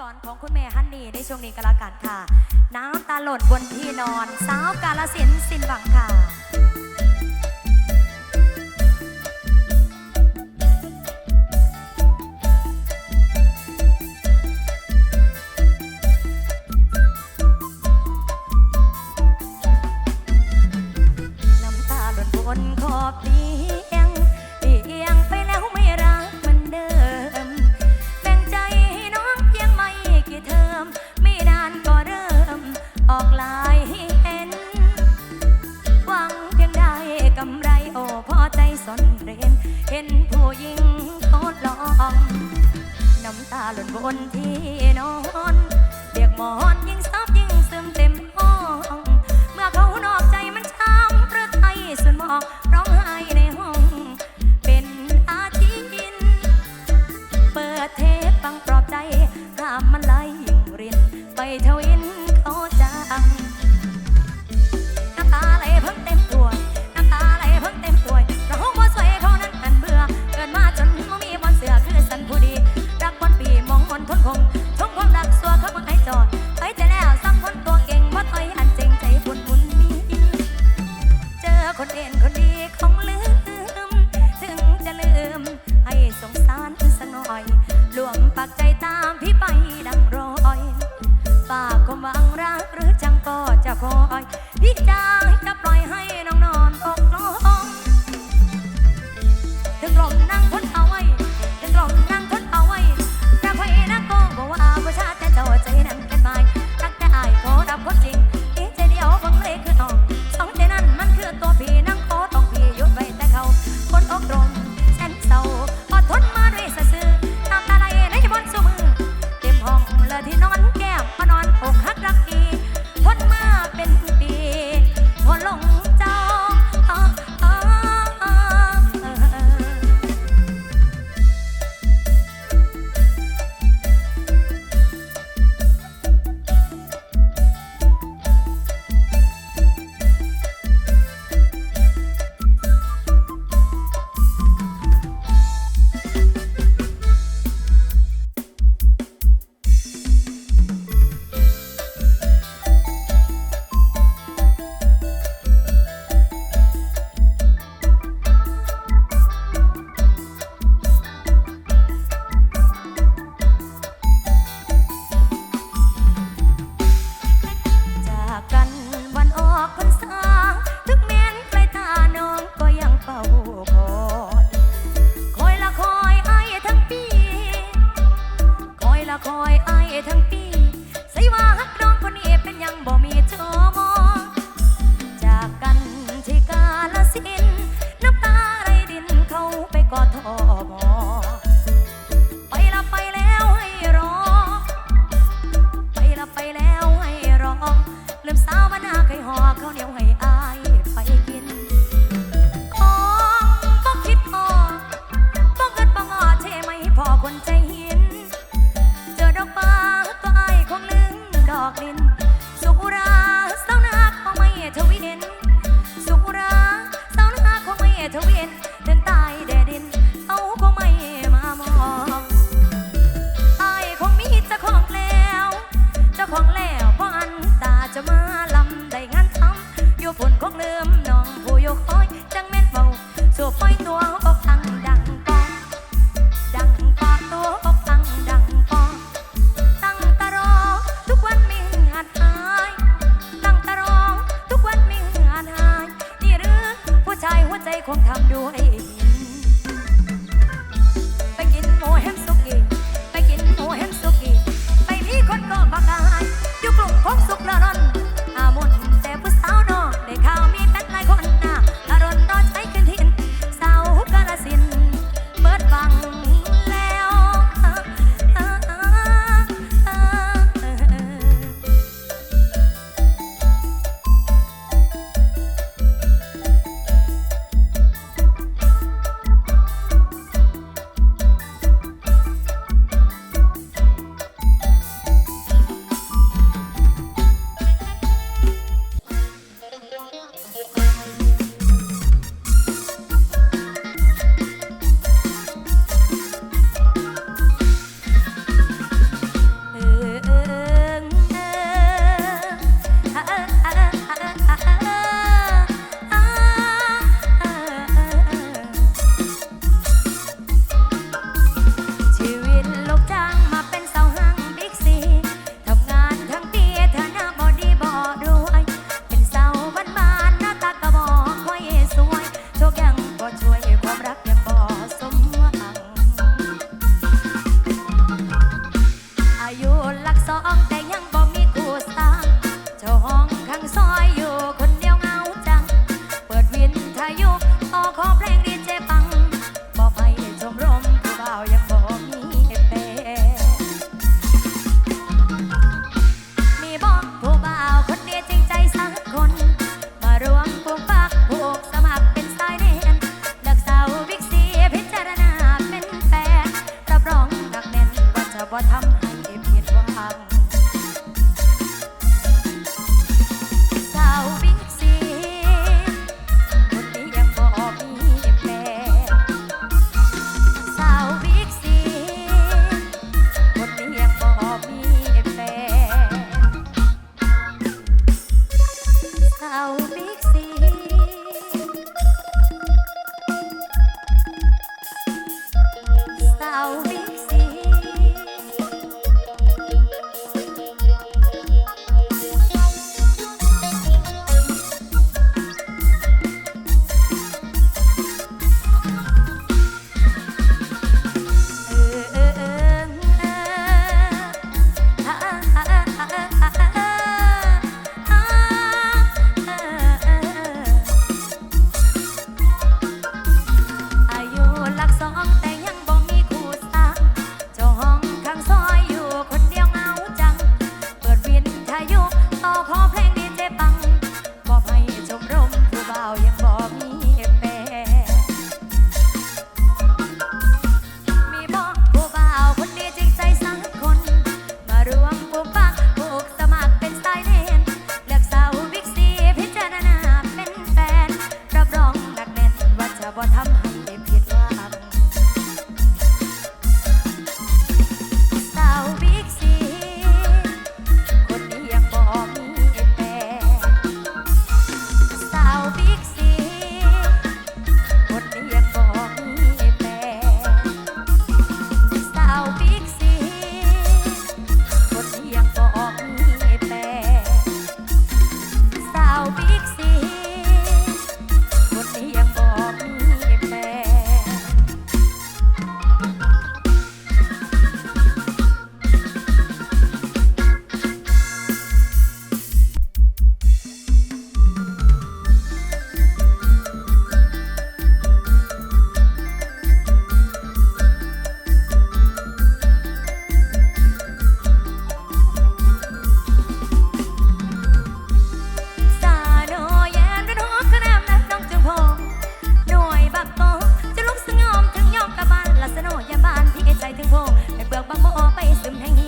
ตอของคุณแม่ฮันนี่ในช่วงนี้ก็แล้วกันค่ะ น้ำตาหล่นบนที่นอน สาวกาลสินสินหวังค่ะ them hanging.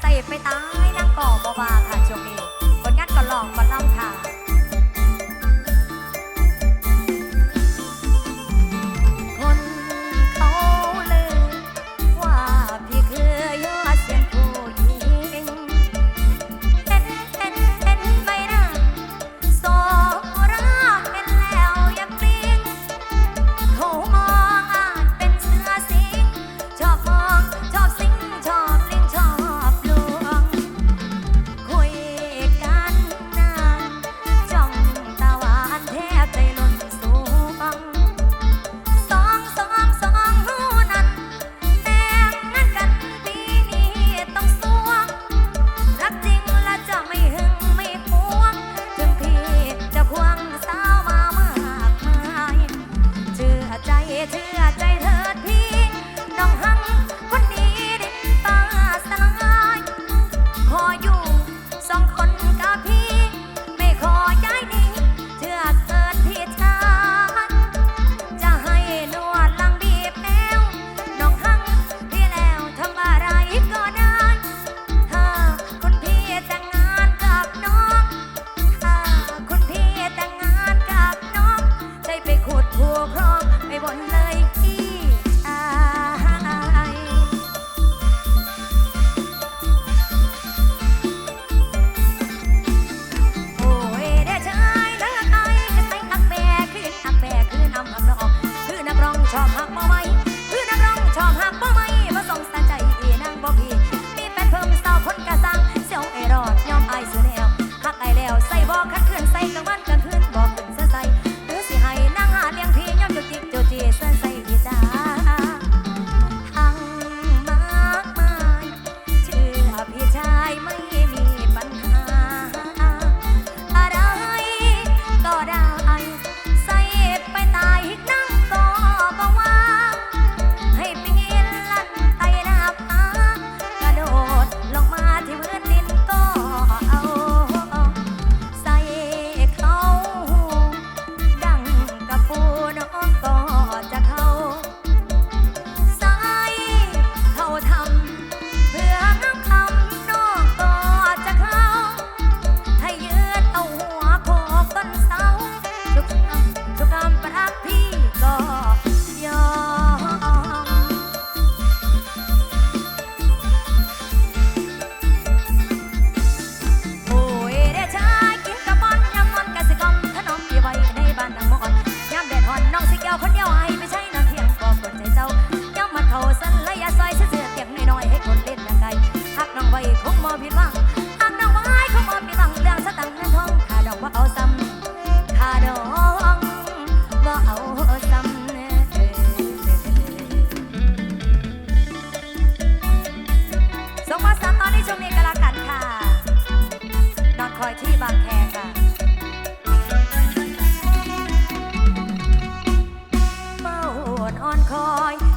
ใส่ไปตายนั่งก่อบ่บาค่ะช่วงนี้คนงัดก็ลองก็ล่ำค่ะ อนคอย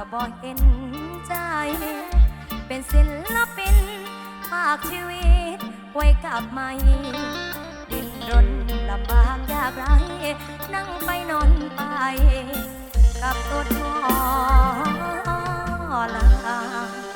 ก็บ่เห็นใจ เป็นศิลปินฝากชีวิตไว้กับไม่ดิ้นรนลำบากยากไรนั่งไปนอนไป กับตัวทอลา